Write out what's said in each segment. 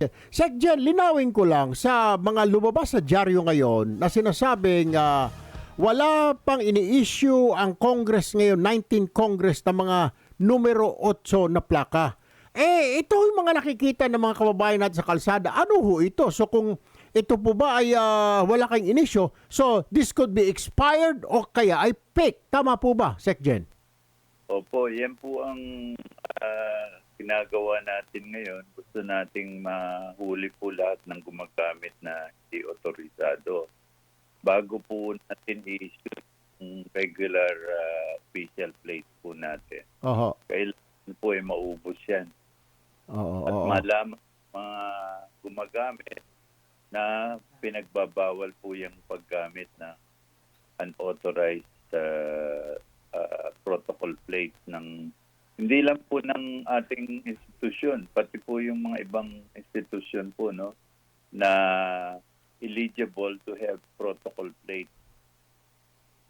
Sec Jen, linawin ko lang sa mga lumabas sa dyaryo ngayon na sinasabing ah, wala pang ini-issue ang Congress ngayon, 19 Congress na mga numero 8 na plaka. Eh, ito yung mga nakikita ng mga kababayan natin sa kalsada. Ano ho ito? So kung ito po ba ay ah, wala kang inisyo, so this could be expired o kaya ay fake. Tama po ba, Sec Jen? Opo, yan po ang ah, ginagawa natin ngayon. Gusto nating mahuli po lahat ng gumagamit na hindi otorisado. Bago po natin i-issue yung regular ah, official plate po natin. Oho. Kailangan po ay maubos yan. Oo, At oo. malaman mga gumagamit na pinagbabawal po yung paggamit ng unauthorized uh, uh, protocol plate ng hindi lang po ng ating institusyon, pati po yung mga ibang institusyon po no na eligible to have protocol plate.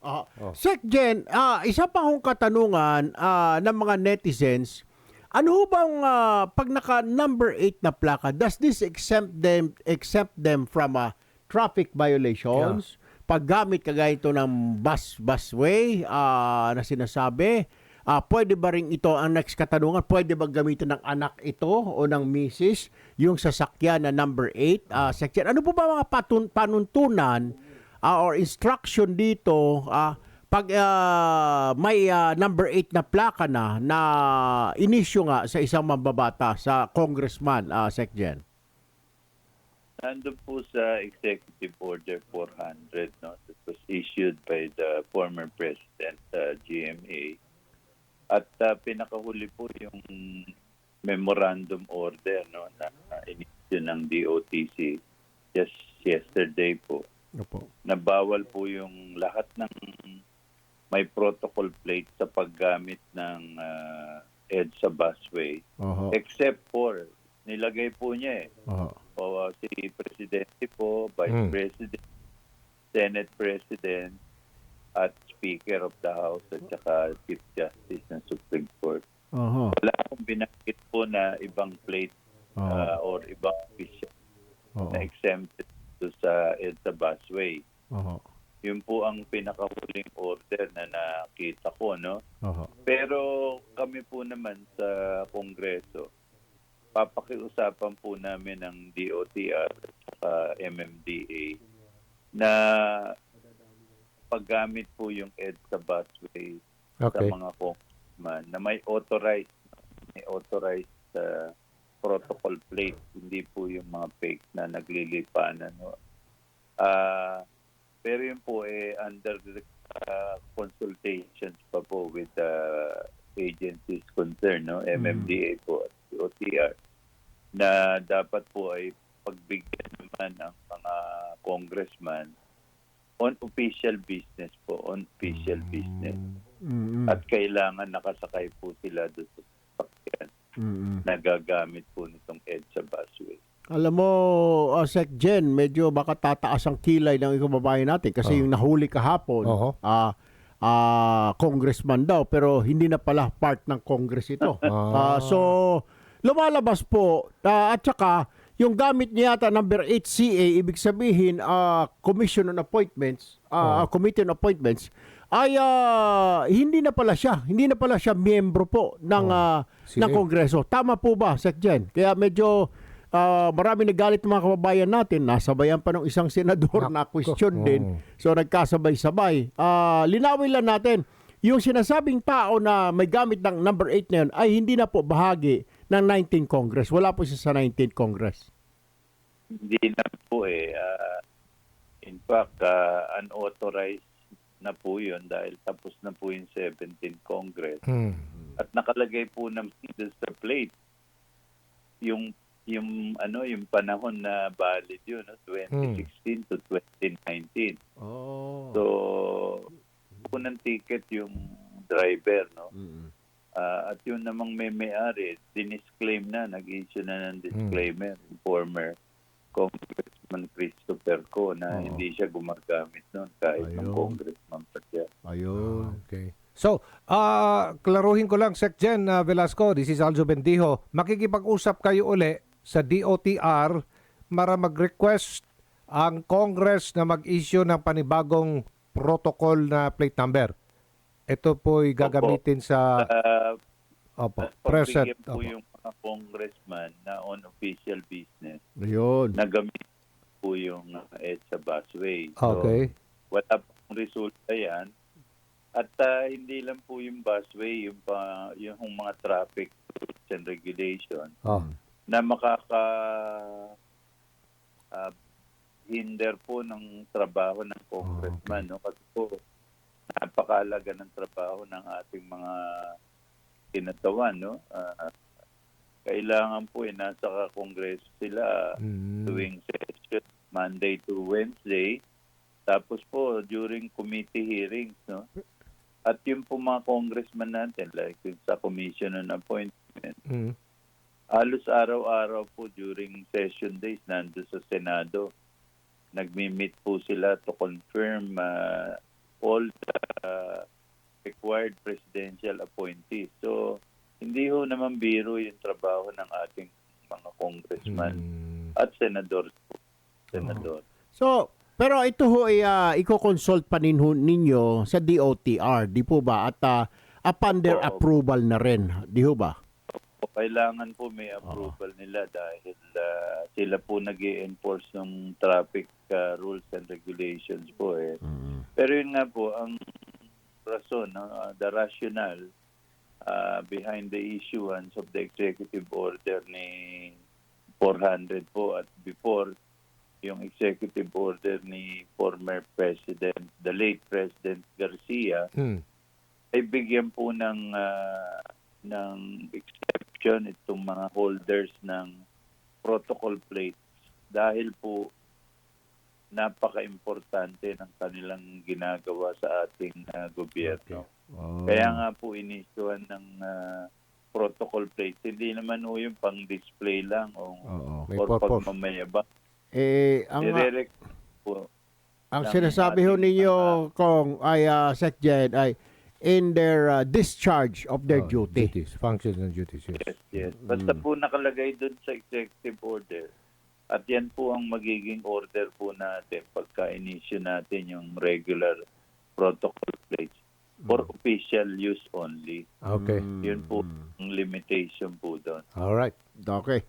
Ah, Oh. Sec Jen, ah, isa pa akong katanungan ah, ng mga netizens. Ano ho bang ah, pag naka number 8 na plaka, does this exempt them exempt them from ah, traffic violations? Paggamit kagaya ito ng bus busway ah, na sinasabi, ah, pwede ba rin ito ang next katanungan, pwede ba gamitin ng anak ito o ng misis yung sasakyan na number 8? Ah, Sec Jen, ano po ba mga patun- panuntunan ah, or instruction dito ah, pag ah, may ah, number 8 na plaka na na inisyu nga sa isang mambabata sa congressman uh, Secgen. Nandun po sa Executive Order 400 no that was issued by the former president uh, GMA at uh, pinakahuli po yung memorandum order no na uh, inisyu ng DOTC just yesterday po Opo. na bawal po yung lahat ng may protocol plate sa paggamit ng uh, EDSA busway Oho. except for nilagay po niya eh Oho. Uh, si Presidente po, Vice Mm. President, Senate President, at Speaker of the House at saka Chief Justice ng Supreme Court. Oho. Wala akong binanggit po na ibang plate Oo. uh, or ibang official Oo. na exempted to sa EDSA busway. Oho. Yun po ang pinakahuling order na nakita ko, no? Oho. Pero kami po naman sa Kongreso, papakiusapan po namin ng DOTR at saka MMDA na paggamit po yung EDSA busway sa Okay. mga congressman na may authorized may authorized uh, protocol plate, hindi po yung mga fake na naglilipanan. No? Ah, pero yun po eh under the uh, consultations pa po with the agencies concerned, no? MMDA po at OTR na dapat po ay pagbigyan naman ng mga congressman on official business po, on official business. Mm-mm. At kailangan nakasakay po sila doon sa sasakyan Mm-mm. na gagamit po nitong EDSA busway. Alam mo, uh, Sec Jen, medyo baka tataas ang kilay ng kababayan natin kasi Oo. yung nahuli kahapon, Oho. ah ah, congressman daw pero hindi na pala part ng congress ito. Ah. Ah, so lumalabas po ah, at saka yung gamit niya yata number 8 CA ibig sabihin ah, commission on appointments, ah, committee on appointments ay ah, hindi na pala siya, hindi na pala siya miyembro po ng ah, Sige. ng kongreso. Tama po ba, Sec Jen? Kaya medyo ah, marami nagalit mga kababayan natin. Nasabayan pa ng isang senador na question Oo. din. So nagkasabay-sabay. Ah, linawin lang natin, yung sinasabing tao na may gamit ng number 8 na yun ay hindi na po bahagi ng 19 Congress. Wala po siya sa 19 Congress. Hindi na po eh. ah, in fact, ah, unauthorized na po yun dahil tapos na po yung 17 Congress. Hmm. At nakalagay po naman doon sa plate yung yung ano yung panahon na valid yun no? 2016 to 2019 Oh. so po ng ticket yung driver no Mm. At yun namang may may-ari dinisclaim na nag-issue na ng disclaimer yung former Congressman Christopher Co na Oo. hindi siya gumagamit noon kahit ng Ayun. congressman pa siya Ayun. Okay. So, ah klaruhin ko lang, Sec Jen ah, Velasco, this is Aljo Bendijo. Makikipag-usap kayo uli sa DOTR para mag-request ang Congress na mag-issue ng panibagong protocol na plate number. Ito po'y gagamitin sa Uh, opo, present. pagbigyan po Opo. yung mga congressman na on official business Ayun. na gamit po yung uh, EDSA busway. So, Okay. wala pong resulta yan. At uh, hindi lang po yung busway, yung, pa, yung mga traffic rules and regulation Oh. na makaka ah, hinder po ng trabaho ng congressman. No? Kasi po, napakalaga ng trabaho ng ating mga kinatawan. No? Ah, kailangan po, eh, nasa kongreso sila Mm. tuwing session, Monday to Wednesday. Tapos po, during committee hearings, no? At yung po mga congressman natin, like yung sa commission on appointment, Mm. halos araw-araw po during session days nando sa Senado. Nagmi-meet po sila to confirm uh, all the uh, required presidential appointees. So, hindi ho naman biro yung trabaho ng ating mga congressman Mm. at senador. Senador. So, pero ito ho ay uh, i-consult pa nin ho ninyo sa DOTR, di po ba? At ah, upon their Oo. approval na rin, di ho ba? O, kailangan po may approval nila dahil ah, sila po nag enforce ng traffic ah, rules and regulations po eh. Pero yun nga po, ang rason, ah, the rationale ah, behind the issuance of the executive order ni 400 po at before yung executive order ni former President, the late President Garcia, Mm. ay bigyan po ng ah, ng exception itong mga holders ng protocol plates dahil po napaka-importante ng kanilang ginagawa sa ating ah, gobyerno. Oh. Kaya nga po inisyuhan ng ah, protocol plates. Hindi naman po yung pang-display lang o Oo. May or purpose. pagmamayabang. Eh, ang, Direct po. ang ng sinasabi ho ninyo, mga- kung ay uh, Secjen, ay in their ah, discharge of their Oh, duty. Duties, functions and duties, yes. Yes, yes. Basta Mm. po nakalagay doon sa executive order. At yan po ang magiging order po natin pagka inisyu natin yung regular protocol plates for official use only. Okay. Mm. Yun po ang limitation po doon. All right. Okay.